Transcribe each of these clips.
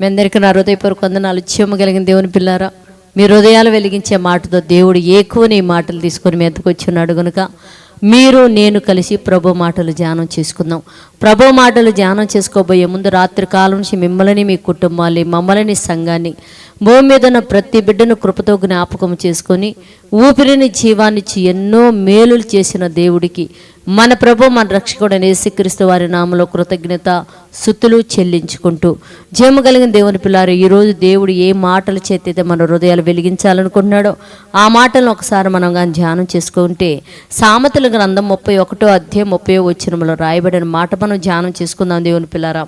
మీ అందరికీ నా హృదయపూర్వక వందనాలు. చెమ్మ కలిగిన దేవుని పిల్లారా మీ హృదయాలు వెలిగించే మాటతో దేవుడు ఎక్కువని మాటలు తీసుకొని మీ ఎద్దకు వచ్చున్నాడు గనుక మీరు నేను కలిసి ప్రభు మాటలు ధ్యానం చేసుకుందాం. ప్రభు మాటలు ధ్యానం చేసుకోబోయే ముందు రాత్రి కాలం నుంచి మిమ్మల్ని మీ కుటుంబాన్ని మమ్మల్ని సంఘాన్ని భూమి మీద ఉన్న ప్రతి బిడ్డను కృపతో జ్ఞాపకం చేసుకొని ఊపిరిని జీవానిచ్చి ఎన్నో మేలులు చేసిన దేవుడికి మన ప్రభు మన రక్షకుడు యేసుక్రీస్తు వారి నామలో కృతజ్ఞత సుతులు చెల్లించుకుంటూ జయము కలిగిన దేవుని పిల్లారు ఈరోజు దేవుడు ఏ మాటల చేతైతే మన హృదయాలు వెలిగించాలనుకుంటున్నాడో ఆ మాటలను ఒకసారి మనం కానీ ధ్యానం చేసుకుంటే సామెతల గ్రంథం ముప్పై ఒకటో అధ్యాయం ముప్పై వచ్చినములో రాయబడిన మాట మనం ధ్యానం చేసుకుందాం దేవుని పిల్లారా.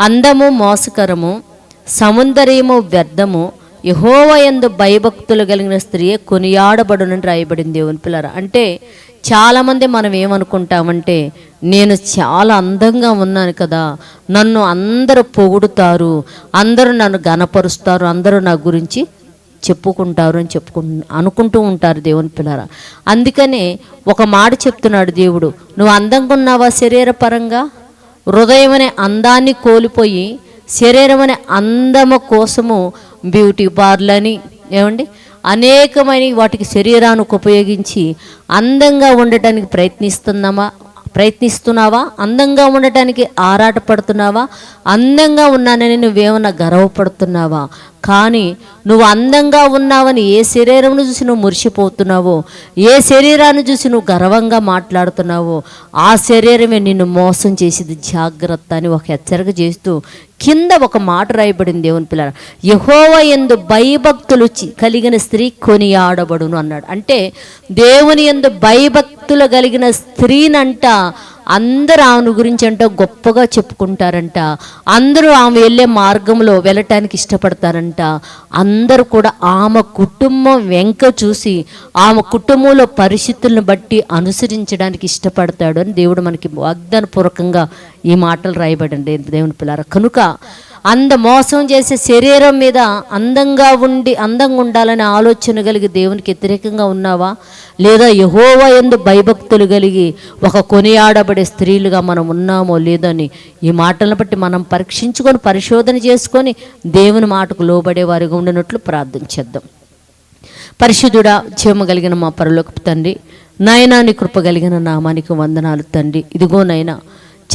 అందము మోసకరము సౌందర్యము వ్యర్థము యహోవయందు భయభక్తులు కలిగిన స్త్రీయే కొనియాడబడునని రాయబడింది దేవుని పిల్లర. అంటే చాలామంది మనం ఏమనుకుంటామంటే నేను చాలా అందంగా ఉన్నాను కదా నన్ను అందరూ పొగుడుతారు అందరూ నన్ను గనపరుస్తారు అందరూ నా గురించి చెప్పుకుంటారు అని చెప్పుకు అనుకుంటూ ఉంటారు దేవుని పిల్లరా. అందుకనే ఒక మాట చెప్తున్నాడు దేవుడు నువ్వు అందంగా ఉన్నావా శరీరపరంగా? హృదయం అనే అందాన్ని కోల్పోయి శరీరం అనే అందము కోసము బ్యూటీ పార్లని ఏమండి? అనేకమైన వాటికి శరీరానికి ఉపయోగించి అందంగా ఉండటానికి ప్రయత్నిస్తున్నామా? ప్రయత్నిస్తున్నావా? అందంగా ఉండటానికి ఆరాటపడుతున్నావా? అందంగా ఉన్నానని నువ్వేమన్నా గర్వపడుతున్నావా? కానీ నువ్వు అందంగా ఉన్నావని ఏ శరీరంను చూసి నువ్వు మురిసిపోతున్నావో ఏ శరీరాన్ని చూసి నువ్వు గర్వంగా మాట్లాడుతున్నావో ఆ శరీరమే నిన్ను మోసం చేసేది. జాగ్రత్త అని ఒక హెచ్చరిక చేస్తూ కింద ఒక మాట రాయబడింది దేవుని పిల్లల యహోవ ఎందు భయభక్తులు చి- కలిగిన స్త్రీ కొనియాడబడును అన్నాడు. అంటే దేవుని ఎందు భక్తులు కలిగిన స్త్రీనంట అందరూ ఆమెను గురించి అంట గొప్పగా చెప్పుకుంటారంట. అందరూ ఆమె వెళ్ళే మార్గంలో వెళ్ళటానికి ఇష్టపడతారంట. అందరూ కూడా ఆమె కుటుంబం వెంక చూసి ఆమె కుటుంబంలో పరిస్థితులను బట్టి అనుసరించడానికి ఇష్టపడతాడు అని దేవుడు మనకి వాగ్దానపూర్వకంగా ఈ మాటలు రాయబడండి దేవుని పిల్లారా కనుక అంద మోసం చేసే శరీరం మీద అందంగా ఉండి అందంగా ఉండాలనే ఆలోచన కలిగి దేవునికి వ్యతిరేకంగా ఉన్నావా? లేదా యహోవా ఎందు భయభక్తులు కలిగి ఒక కొనియాడబడే స్త్రీలుగా మనం ఉన్నామో లేదని ఈ మాటలను బట్టి మనం పరీక్షించుకొని పరిశోధన చేసుకొని దేవుని మాటకు లోబడే వారిగా ఉండినట్లు ప్రార్థన చేద్దాం. పరిశుద్ధుడా జీవమ కలిగిన మా పరలోకపు తండ్రి నయనాని కృప కలిగిన నామానికి వందనాలు తండ్రి. ఇదిగో నైనా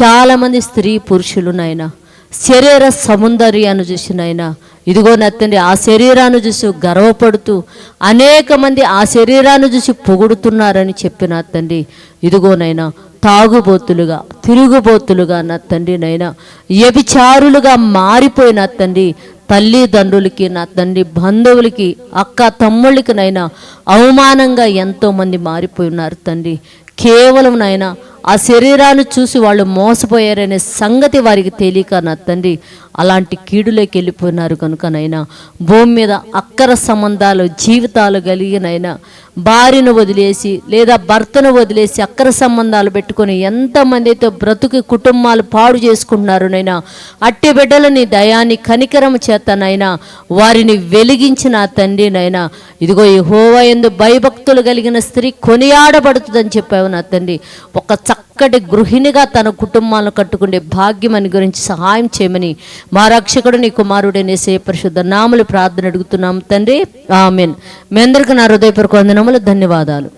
చాలామంది స్త్రీ పురుషులు నాయనా శరీర సౌందర్యాన్ని చూసి ఆయన ఇదిగో నా తండ్రి ఆ శరీరాన్ని చూసి గర్వపడుతూ అనేక మంది ఆ శరీరాన్ని చూసి పొగుడుతున్నారని చెప్పిన తండ్రి. ఇదిగోనైనా తాగుబోతులుగా తిరుగుబోతులుగా నా తండ్రి నైనా వ్యభిచారులుగా మారిపోయిన తండ్రి తల్లిదండ్రులకి నా తండ్రి బంధువులకి అక్క తమ్ముళ్ళకి నైనా అవమానంగా ఎంతోమంది మారిపోయి ఉన్నారు తండ్రి. కేవలం నాయనా ఆ శరీరాన్ని చూసి వాళ్ళు మోసపోయారనే సంగతి వారికి తెలియక నా తండ్రి అలాంటి కీడులోకి వెళ్ళిపోయినారు కనుకనైనా భూమి మీద అక్కర సంబంధాలు జీవితాలు కలిగినైనా భార్యను వదిలేసి లేదా భర్తను వదిలేసి అక్కర సంబంధాలు పెట్టుకొని ఎంతమంది అయితే బ్రతుకు కుటుంబాలు పాడు చేసుకుంటున్నారు నైనా అట్టి బిడ్డలని దయాన్ని కనికరం చేతనైనా వారిని వెలిగించిన తండ్రి నైనా ఇదిగో ఈ హోవా ఎందు భయభక్తులు కలిగిన స్త్రీ కొనియాడబడుతుందని చెప్పావు నా తండ్రి. ఒక చక్కటి గృహిణిగా తన కుటుంబాలను కట్టుకునే భాగ్యం అని గురించి సహాయం చేయమని మా రక్షకుడు నీ కుమారుడైన సే పరిశుద్ధ నామలు ప్రార్థన అడుగుతున్నాం తండ్రి. ఆమెన్. మీ అందరికీ నా హృదయపూర్వక వందనములు ధన్యవాదాలు.